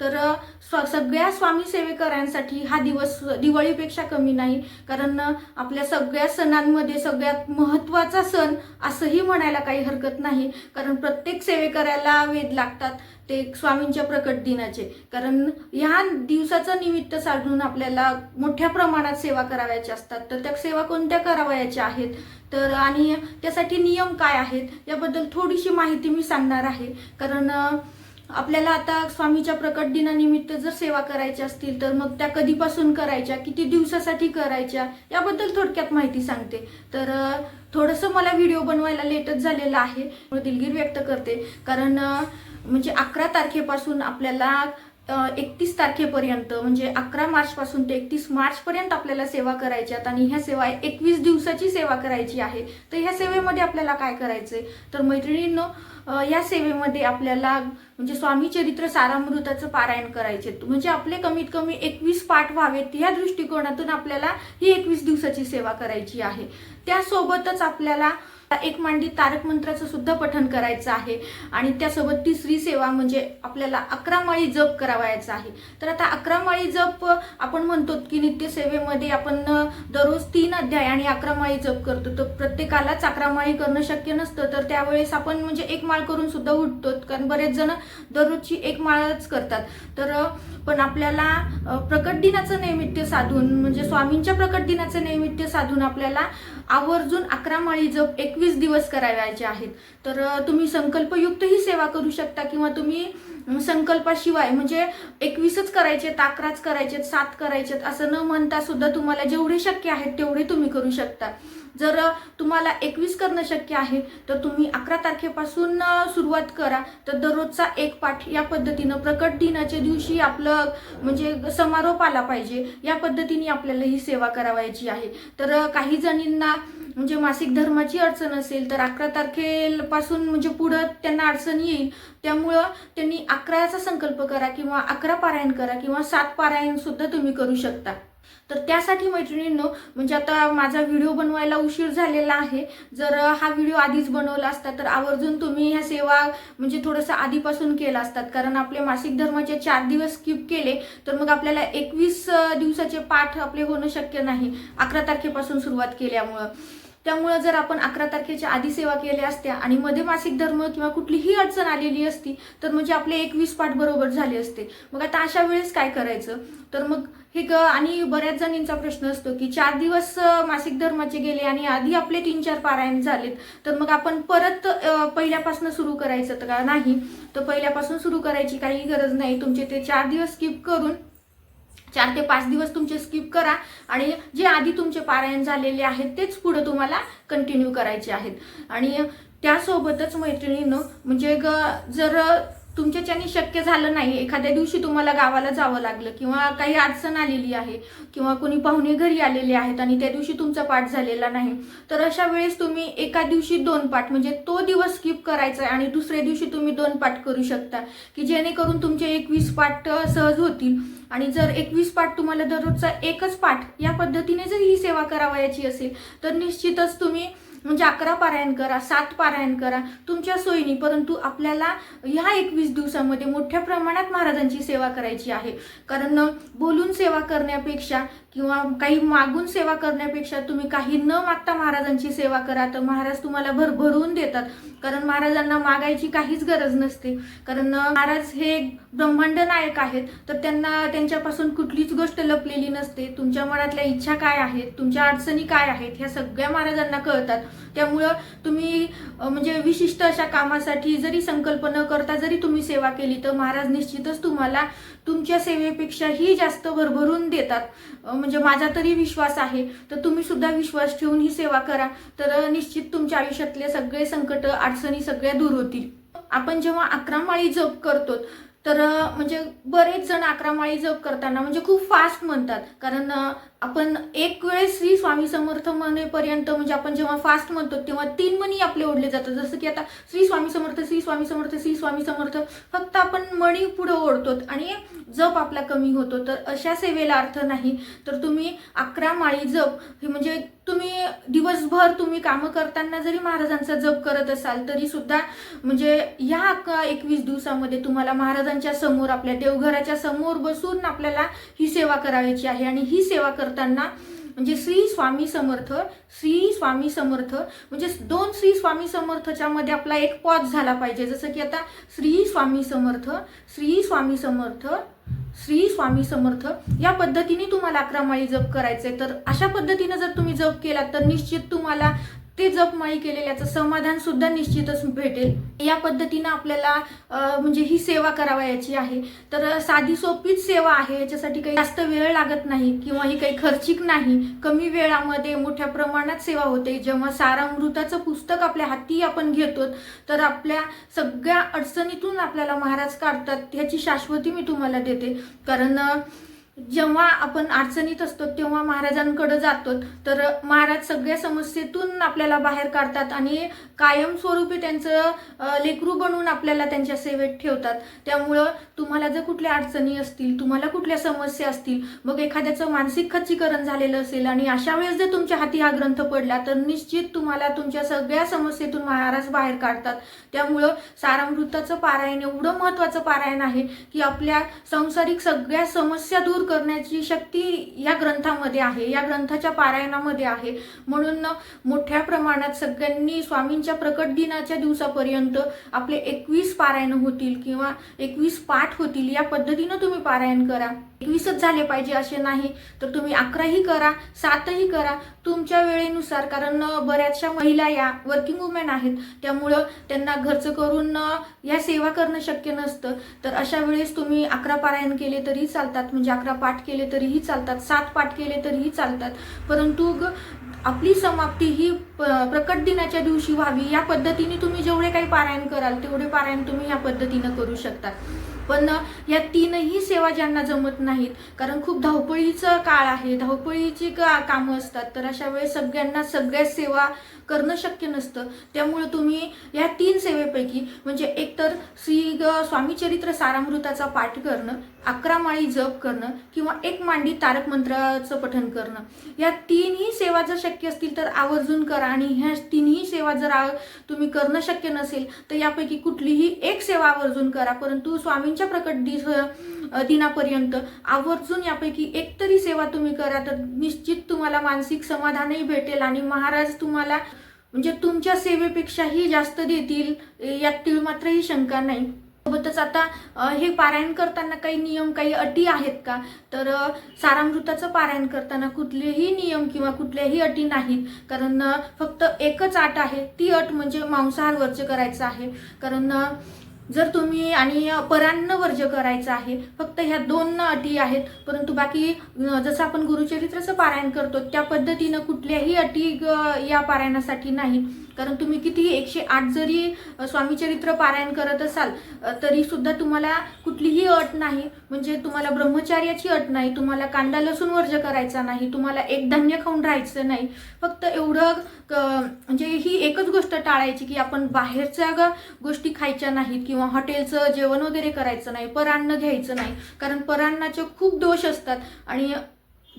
तर स्व सगळ्या स्वामी सेवेकरांसाठी हा दिवस दिवाळीपेक्षा कमी नाही. कारण आपल्या सगळ्या सणांमध्ये सगळ्यात महत्त्वाचा सण असंही म्हणायला काही हरकत नाही. कारण प्रत्येक सेवेकऱ्याला वेध लागतात ते स्वामींच्या प्रकट दिनाचे. कारण ह्या दिवसाचं निमित्त साधून आपल्याला मोठ्या प्रमाणात सेवा करावयाच्या असतात. तर त्या सेवा कोणत्या करावयाच्या आहेत? तर आणि त्यासाठी नियम काय आहेत? याबद्दल थोडीशी माहिती मी सांगणार आहे. कारण आपल्याला आता स्वामीच्या प्रकट दिनानिमित्त जर सेवा करायच्या असतील तर मग त्या कधीपासून करायच्या? किती दिवसासाठी करायच्या? याबद्दल थोडक्यात माहिती सांगते. तर थोडंसं मला व्हिडिओ बनवायला लेटच झालेलं आहे. दिलगीर व्यक्त करते. कारण म्हणजे अकरा तारखेपासून आपल्याला एकतीस तारखेपर्यंत म्हणजे अकरा मार्चपासून ते एकतीस मार्चपर्यंत आपल्याला सेवा करायच्यात आणि ह्या सेवा एकवीस दिवसाची सेवा करायची आहे. तर ह्या सेवेमध्ये आपल्याला काय करायचंय? तर मैत्रिणींनो या सेवेमध्ये आपल्याला म्हणजे स्वामी चरित्र सारामृताचं पारायण करायचे म्हणजे आपले कमीत कमी एकवीस पाठ व्हावेत या दृष्टिकोनातून आपल्याला ही एकवीस दिवसाची सेवा करायची आहे. त्यासोबतच आपल्याला एक मांडी तारक मंत्राचं सुद्धा पठण करायचं आहे. आणि त्यासोबत तिसरी सेवा म्हणजे आपल्याला अकरा माळी जप करावायचा आहे. तर आता अकरा माळी जप आपण म्हणतो की नित्यसेवेमध्ये आपण दररोज तीन अध्याय आणि अकरा माळी जप करतो. तर प्रत्येकालाच अकरा माळी करणं शक्य नसतं. तर त्यावेळेस आपण म्हणजे एक माळ करून सुद्धा उठतो. कारण बरेच जण दररोजची एक माळच करतात. तर पण आपल्याला प्रकट दिनाचं नैमित्य साधून म्हणजे स्वामींच्या प्रकट दिनाचं नैमित्य साधून आपल्याला आवर्जून अकरा माळी जप एकवीस दिवस करावयाचे आहेत. तर तुम्ही संकल्पयुक्त ही सेवा करू शकता किंवा तुम्ही संकल्पाशिवाय म्हणजे एकवीसच करायचे अकराच करायचे सात करायचे असं न म्हणता सुद्धा तुम्हाला जेवढे शक्य आहेत तेवढे तुम्ही करू शकता. जर तुम्हाला एकवीस करणं शक्य आहे तर तुम्ही अकरा तारखेपासून सुरुवात करा. तर दररोजचा एक पाठ या पद्धतीनं प्रकट दिनाच्या दिवशी आपलं म्हणजे समारोप आला पाहिजे. या पद्धतीने आपल्याला ही सेवा करावायची आहे. तर काही जणींना म्हणजे मासिक धर्माची अडचण असेल तर अकरा तारखेपासून म्हणजे पुढं त्यांना अडचण येईल. त्यामुळं त्यांनी अकराचा संकल्प करा किंवा अकरा पारायण करा किंवा सात पारायण सुद्धा तुम्ही करू शकता. तर त्यासाठी मैत्रिणींनो म्हणजे आता माझा व्हिडिओ बनवायला उशीर झालेला आहे. जर हा व्हिडिओ आधीच बनवला असता तर आवर्जून तुम्ही ह्या सेवा म्हणजे थोडंसं आधीपासून केला असतात. कारण आपले मासिक धर्माचे चार दिवस स्किप केले तर मग आपल्याला एकवीस दिवसाचे पाठ आपले होणं शक्य नाही अकरा तारखेपासून सुरुवात केल्यामुळं. त्यामुळं जर आपण अकरा तारखेच्या आधी सेवा केल्या असत्या आणि मध्ये मासिक धर्म किंवा कुठलीही अडचण आलेली असती तर म्हणजे आपले एकवीस पाठ बरोबर झाले असते. मग आता अशा वेळेस काय करायचं? तर मग हे ग आणि बऱ्याच जणींचा प्रश्न असतो की चार दिवस मासिक धर्माचे गेले आणि आधी आपले तीन चार पारायण झालेत तर मग आपण परत पहिल्यापासून सुरू करायचं तर का? नाही. तर पहिल्यापासून सुरू करायची काही गरज नाही. तुमचे ते चार दिवस स्किप करून चार ते पाच दिवस तुमचे स्किप करा आणि जे आधी तुमचे पारायण झालेले आहेत तेच पुढे तुम्हाला कंटिन्यू करायचे आहेत. आणि त्यासोबतच मैत्रिणीनं म्हणजे ग- जर तुमच्याच्यानी शक्य झालं नाही एखाद्या दिवशी तुम्हाला गावाला जावं लागलं किंवा काही अडचण आलेली आहे किंवा कोणी पाहुणे घरी आलेले आहेत आणि त्या दिवशी तुमचा पाठ झालेला नाही तर अशा वेळेस तुम्ही एका दिवशी दोन पाठ म्हणजे तो दिवस स्किप करायचा आहे आणि दुसऱ्या दिवशी तुम्ही दोन पाठ करू शकता की जेणेकरून तुमचे एकवीस पाठ सहज होतील. आणि जर एकवीस पाठ तुम्हाला दररोजचा एकच पाठ या पद्धतीने जर ही सेवा करावयाची असेल तर निश्चितच तुम्ही म्हणजे अकरा पारायण करा सात पारायण करा तुमच्या सोयीनी. परंतु आपल्याला ह्या एकवीस दिवसामध्ये मोठ्या प्रमाणात महाराजांची सेवा करायची आहे. कारण बोलून सेवा करण्यापेक्षा किंवा काही मागून सेवा करण्यापेक्षा तुम्ही काही न मागता महाराजांची सेवा करा तर महाराज तुम्हाला भरभरून देतात. कारण महाराजांना मागायची काहीच गरज नसते. कारण महाराज हे ब्रह्मांड नायक आहेत. तर त्यांना त्यांच्यापासून कुठलीच गोष्ट लपलेली नसते. तुमच्या मनातल्या इच्छा काय आहेत? तुमच्या अडचणी काय आहेत? ह्या सगळ्या महाराजांना कळतात. त्यामुळं तुम्ही म्हणजे विशिष्ट अशा कामासाठी जरी संकल्प न करता जरी तुम्ही सेवा केली तर महाराज निश्चितच तुम्हाला तुमच्या सेवेपेक्षाही जास्त भरभरून देतात. म्हणजे माझा तरी विश्वास आहे तर तुम्ही सुद्धा विश्वास ठेवून ही सेवा करा. तर निश्चित तुमच्या आयुष्यातले सगळे संकट अडचणी सगळ्या दूर होतील. आपण जेव्हा अकरा माळी जप करतो तर म्हणजे बरेच जण अकरा माळी जप करताना म्हणजे खूप फास्ट म्हणतात. कारण आपण एक वेळेस श्री स्वामी समर्थ म्हणेपर्यंत म्हणजे आपण जेव्हा फास्ट म्हणतो तेव्हा तीन मणी आपले ओढले जातात. जसं की आता श्री स्वामी समर्थ श्री स्वामी समर्थ श्री स्वामी समर्थ फक्त आपण मणी पुढे ओढतो आणि जप आपला कमी होतो. तर अशा सेवेला अर्थ नाही. तर तुम्ही अकरा माळी जप हे म्हणजे तुम्ही दिवसभर तुम्ही कामं करताना जरी महाराजांचा जप करत असाल तरी सुद्धा म्हणजे ह्या एकवीस दिवसामध्ये तुम्हाला महाराजांच्या समोर आपल्या देवघराच्या समोर बसून आपल्याला ही सेवा करायची आहे. आणि ही सेवा करताना म्हणजे श्री स्वामी समर्थ श्री स्वामी समर्थ म्हणजे दोन श्री स्वामी समर्थच्या मध्ये आपला एक पॉज झाला पाहिजे. जसं की आता श्री स्वामी समर्थ श्री स्वामी समर्थ श्री स्वामी समर्थ या पद्धतीने तुम्हाला अकरा माळी जप करायचंय. तर अशा पद्धतीने जर तुम्ही जप केला तर निश्चित तुम्हाला ते जपमाळी केलेल्याचं समाधान सुद्धा निश्चितच भेटेल. या पद्धतीनं आपल्याला म्हणजे ही सेवा करावयाची आहे. तर साधी सोपीच सेवा आहे याच्यासाठी काही जास्त वेळ लागत नाही किंवा ही काही खर्चिक नाही. कमी वेळामध्ये मोठ्या प्रमाणात सेवा होते. जेव्हा सारामृताचं पुस्तक आपल्या हाती आपण घेतो तर आपल्या सगळ्या अडचणीतून आपल्याला महाराज काढतात ह्याची शाश्वती मी तुम्हाला देते. कारण जेव्हा आपण अडचणीत असतो तेव्हा महाराजांकडे जातो. तर महाराज सगळ्या समस्येतून आपल्याला बाहेर काढतात आणि कायमस्वरूपी त्यांचं लेकरू बनवून आपल्याला त्यांच्या सेवेत ठेवतात. त्यामुळं तुम्हाला जर कुठल्या अडचणी असतील तुम्हाला कुठल्या समस्या असतील मग एखाद्याचं मानसिक खच्चीकरण झालेलं असेल आणि अशा वेळेस जर तुमच्या हाती हा ग्रंथ पडला तर निश्चित तुम्हाला तुमच्या सगळ्या समस्येतून महाराज बाहेर काढतात. त्यामुळं सारामृताचं पारायण एवढं महत्त्वाचं पारायण आहे की आपल्या संसारिक सगळ्या समस्या दूर करण्याची शक्ती या ग्रंथामध्ये आहे या ग्रंथाच्या पारायणामध्ये आहे. म्हणून मोठ्या प्रमाणात सगळ्यांनी स्वामींच्या प्रकट दिनाच्या दिवसापर्यंत आपले एकवीस पारायण होतील किंवा एकवीस पाठ होतील या पद्धतीनं तुम्ही पारायण करा. एकवीसच झाले पाहिजे असे नाही. तर तुम्ही अकराही करा सातही करा. तुमच्या वेळेनुसार कारण बऱ्याचशा महिला या वर्किंग वुमेन आहेत. त्यामुळं त्यांना घरचं करून या सेवा करणं शक्य नसतं. तर अशा वेळेस तुम्ही अकरा पारायण केले तरीही चालतात. म्हणजे अकरा पाठ केले तरीही चालतात. सात पाठ केले तरीही चालतात. परंतु ग- आपली समाप्ती ही प- प्रकट दिनाच्या दिवशी व्हावी. या पद्धतीने तुम्ही जेवढे काही पारायण कराल तेवढे पारायण तुम्ही या पद्धतीनं करू शकता. पण या तीनही सेवा ज्यांना जमत नाहीत कारण खूप धावपळीचं काळ आहे धावपळीची का कामं असतात तर अशा वेळेस सगळ्यांना सगळ्या सेवा करणं शक्य नसतं. त्यामुळे तुम्ही या तीन सेवेपैकी म्हणजे एकतर श्री ग- स्वामीचरित्र सारामृताचा पाठ करणं अकरा माळी जप करणं किंवा एक मांडी तारक मंत्राचं पठन करणं. या तीनही सेवा जर शक्य असतील तर आवर्जून करा आणि ह्या तीनही सेवा जर तुम्ही करणं शक्य नसेल तर यापैकी कुठलीही एक सेवा आवर्जून करा. परंतु स्वामींच्या प्रकट दिस दिनापर्यंत. आवर्जून यापैकी एक तरी सेवा तुम्ही करा तर निश्चित तुम्हाला मानसिक समाधानही भेटेल आणि महाराज तुम्हाला म्हणजे तुमच्या सेवेपेक्षाही जास्त देतील यात ही शंका नाही. सोबतच आता हे पारायण करताना काही नियम काही अटी आहेत का? तर सारामृताचं पारायण करताना कुठलेही नियम किंवा कुठल्याही अटी नाहीत. कारण फक्त एकच अट आहे. ती अट म्हणजे मांसाहार वर्ज करायचं आहे. कारण जर तुम्ही आणि परान्न वर्ज करायचं आहे फक्त ह्या दोन अटी आहेत परंतु बाकी जसं आपण गुरुचरित्राचं पारायण करतो त्या पद्धतीनं कुठल्याही अटी या पारायणासाठी नाही. कारण तुम्ही कितीही एकशे आठ जरी स्वामी स्वामीचरित्र पारायण करत असाल तरी सुद्धा तुम्हाला कुठलीही अट नाही. म्हणजे तुम्हाला ब्रह्मचार्याची अट नाही तुम्हाला कांदा लसूण वर्ज करायचा नाही तुम्हाला एक धान्य खाऊन राहायचं नाही. फक्त एवढं क- म्हणजे ही एकच गोष्ट टाळायची की आपण बाहेरच्या ग- गोष्टी खायच्या नाहीत किंवा हॉटेलचं जेवण वगैरे करायचं नाही परान्न घ्यायचं नाही. कारण परान्नाचे खूप दोष असतात. आणि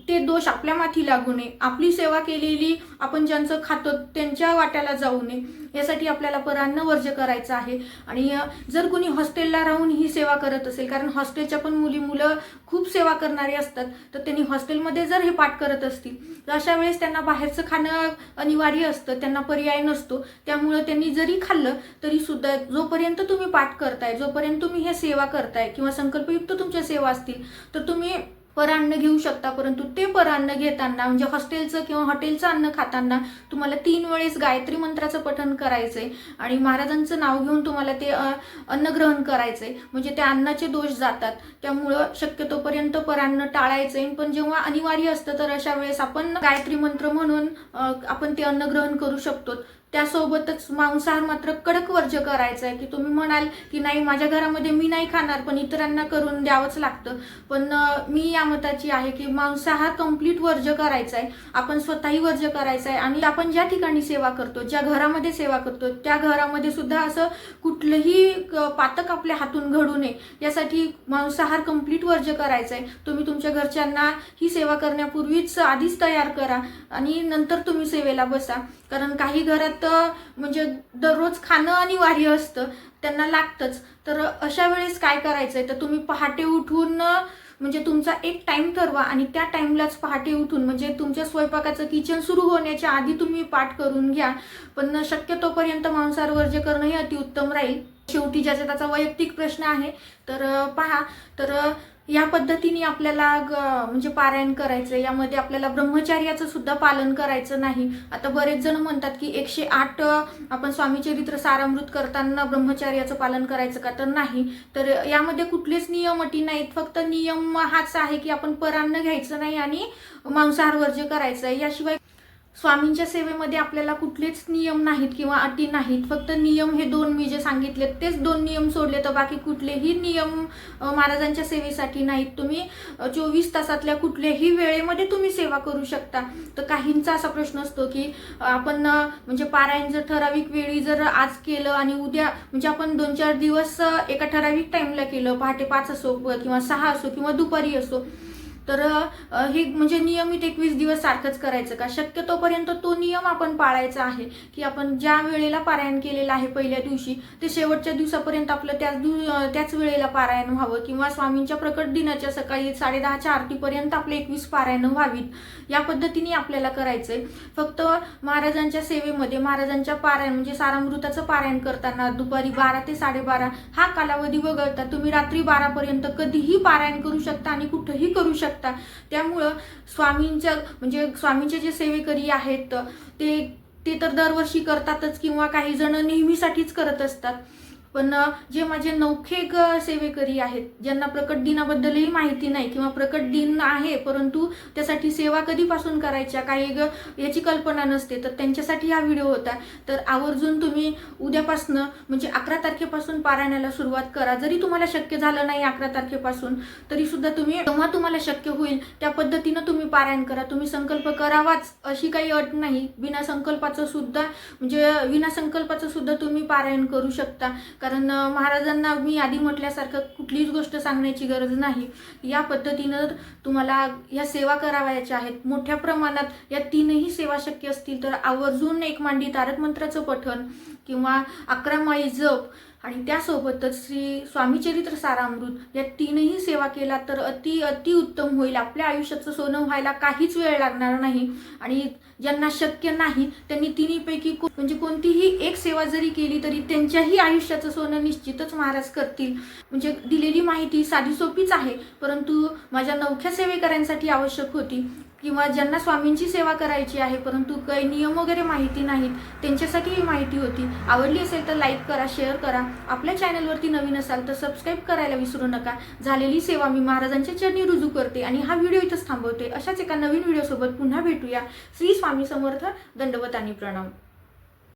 ते दोष आपल्या माथी लागू नये. आपली सेवा केलेली आपण ज्यांचं खातो त्यांच्या वाट्याला जाऊ नये. यासाठी आपल्याला परान्न वर्ज करायचं आहे. आणि जर कोणी हॉस्टेलला राहून ही सेवा करत असेल कारण हॉस्टेलच्या पण मुली मुलं खूप सेवा करणारी असतात तर त्यांनी हॉस्टेलमध्ये जर हे पाठ करत असतील तर अशा वेळेस त्यांना बाहेरचं खाणं अनिवार्य असतं त्यांना पर्याय नसतो. त्यामुळं त्यांनी जरी खाल्लं तरी सुद्धा जोपर्यंत तुम्ही पाठ करताय जोपर्यंत तुम्ही हे सेवा करताय किंवा संकल्पयुक्त तुमच्या सेवा असतील तर तुम्ही परान्न घेऊ शकता. परंतु ते परान्न घेताना म्हणजे हॉस्टेलचं किंवा हॉटेलचं अन्न खाताना तुम्हाला तीन वेळेस गायत्री मंत्राचं पठण करायचंय आणि महाराजांचं नाव घेऊन तुम्हाला ते अन्न ग्रहण करायचंय. म्हणजे त्या अन्नाचे दोष जातात. त्यामुळं शक्यतोपर्यंत परान्न टाळायचंय. पण जेव्हा अनिवार्य असतं तर अशा वेळेस आपण गायत्री मंत्र म्हणून आपण ते अन्न ग्रहण करू शकतो. त्यासोबतच मांसाहार मात्र कडक वर्ज करायचा आहे की तुम्ही म्हणाल की नाही माझ्या घरामध्ये मी नाही खाणार पण इतरांना करून द्यावंच लागतं. पण मी या मताची आहे की मांसाहार कंप्लीट वर्ज करायचा आहे आपण स्वतःही वर्ज करायचा आहे आणि आपण ज्या ठिकाणी सेवा करतो ज्या घरामध्ये सेवा करतो त्या घरामध्ये सुद्धा असं कुठलंही क- पातक आपल्या हातून घडू नये. यासाठी मांसाहार कंप्लीट वर्ज करायचा आहे तुम्ही तुमच्या घरच्यांना ही सेवा करण्यापूर्वीच आधीच तयार करा आणि नंतर तुम्ही सेवेला बसा. कारण काही घरात तर म्हणजे दररोज खाणं अनिवार्य असतं त्यांना लागतंच. तर अशा वेळेस काय करायचंय? तर तुम्ही पहाटे उठून म्हणजे तुमचा एक टाइम ठरवा आणि त्या टाइमलाच पहाटे उठून म्हणजे तुमच्या स्वयंपाकाचं किचन सुरू होण्याच्या आधी तुम्ही पाठ करून घ्या. पण शक्यतोपर्यंत मांसाहार वर्ज्य करणं हे अतिउत्तम राहील. शेवटी ज्याचा त्याचा वैयक्तिक प्रश्न आहे तर पहा तर या पद्धतीने आपल्याला ग- म्हणजे पारायण करायचं यामध्ये आपल्याला ब्रह्मचार्याचं सुद्धा पालन करायचं नाही. आता बरेच जण म्हणतात की एकशे आठ आपण स्वामी चरित्र सारामृत करताना ब्रह्मचार्याचं पालन करायचं का? तर नाही. तर यामध्ये कुठलेच नियम अटी नाहीत. फक्त नियम हाच आहे की आपण परान्न घ्यायचं नाही आणि मांसाहार वर्ज्य करायचं आहे याशिवाय स्वामींच्या सेवेमध्ये आपल्याला कुठलेच नियम नाहीत किंवा अटी नाहीत. फक्त नियम हे दोन मी जे सांगितले तेच दोन नियम सोडले तर बाकी कुठलेही नियम महाराजांच्या सेवेसाठी नाहीत. तुम्ही चोवीस तासातल्या कुठल्याही वेळेमध्ये तुम्ही सेवा करू शकता. तर काहींचा असा प्रश्न असतो की आपण म्हणजे पारायण जर ठराविक वेळी जर आज केलं आणि उद्या म्हणजे आपण दोन चार दिवस एका ठराविक टाईमला केलं पहाटे पाच असो किंवा सहा असो किंवा दुपारी असो तर हे म्हणजे नियमित एकवीस दिवस सारखंच करायचं का? शक्यतोपर्यंत तो नियम आपण पाळायचा आहे की आपण ज्या वेळेला पारायण केलेलं आहे पहिल्या दिवशी ते शेवटच्या दिवसापर्यंत आपलं त्याच दिव त्याच वेळेला पारायण व्हावं किंवा स्वामींच्या प्रकट दिनाच्या सकाळी साडेदहाच्या आरतीपर्यंत आपले एकवीस पारायण व्हावीत. या पद्धतीने आपल्याला करायचंय. फक्त महाराजांच्या सेवेमध्ये महाराजांच्या पारायण म्हणजे सारामृताचं पारायण करताना दुपारी बारा ते साडेबारा हा कालावधी वगळता तुम्ही रात्री बारापर्यंत कधीही पारायण करू शकता आणि कुठंही करू शकता. त्यामुळं स्वामींच्या म्हणजे स्वामींचे जे सेवेकरी आहेत ते ते तर दरवर्षी करतातच किंवा काही जण नेहमीसाठीच करत असतात. पण जे माझे नौखे सेवेकरी आहेत ज्यांना प्रकट दिनाबद्दलही माहिती नाही किंवा प्रकट दिन आहे परंतु त्यासाठी सेवा कधीपासून करायच्या काही ग याची कल्पना नसते तर त्यांच्यासाठी हा व्हिडिओ होता. तर आवर्जून तुम्ही उद्यापासनं म्हणजे अकरा तारखेपासून पारायणाला सुरुवात करा. जरी तुम्हाला शक्य झालं नाही अकरा तारखेपासून तरी सुद्धा तुम्ही जेव्हा तुम्हाला शक्य होईल त्या पद्धतीनं तुम्ही पारायण करा. तुम्ही संकल्प करावाच अशी काही अट नाही. बिना संकल्पाचं सुद्धा म्हणजे विना संकल्पाचं सुद्धा तुम्ही पारायण करू शकता. कारण महाराजांना मी आधी म्हटल्यासारखं कुठलीच गोष्ट सांगण्याची गरज नाही. या पद्धतीनं तुम्हाला ह्या सेवा करावयाच्या आहेत. मोठ्या प्रमाणात या तीनही सेवा शक्य असतील तर आवर्जून एक मांडी तारक मंत्राचं पठण किंवा अकरा माळी जप आणि त्यासोबतच श्री स्वामीचरित्र सारामृत या तीनही सेवा केला तर अति अति उत्तम होईल. आपल्या आयुष्याचं सोनं व्हायला काहीच वेळ लागणार नाही. आणि ज्यांना शक्य नाही त्यांनी तिन्हीपैकी को- म्हणजे कोणतीही एक सेवा जरी केली तरी त्यांच्याही आयुष्याचं सोनं निश्चितच महाराज करतील. म्हणजे दिलेली माहिती साधी सोपीच आहे परंतु माझ्या नवख्या सेवेकऱ्यांसाठी आवश्यक होती. किंवा ज्यांना स्वामींची सेवा करायची आहे परंतु काही नियम वगैरे माहिती नाहीत त्यांच्यासाठी ही माहिती होती. आवडली असेल तर लाईक करा शेअर करा. आपल्या चॅनलवरती नवीन असाल तर सबस्क्राईब करायला विसरू नका. झालेली सेवा मी महाराजांच्या चरणी रुजू करते आणि हा व्हिडिओ इथंच थांबवते. अशाच एका नवीन व्हिडिओसोबत पुन्हा भेटूया. श्री स्वामी समर्थ दंडवत आणि प्रणाम.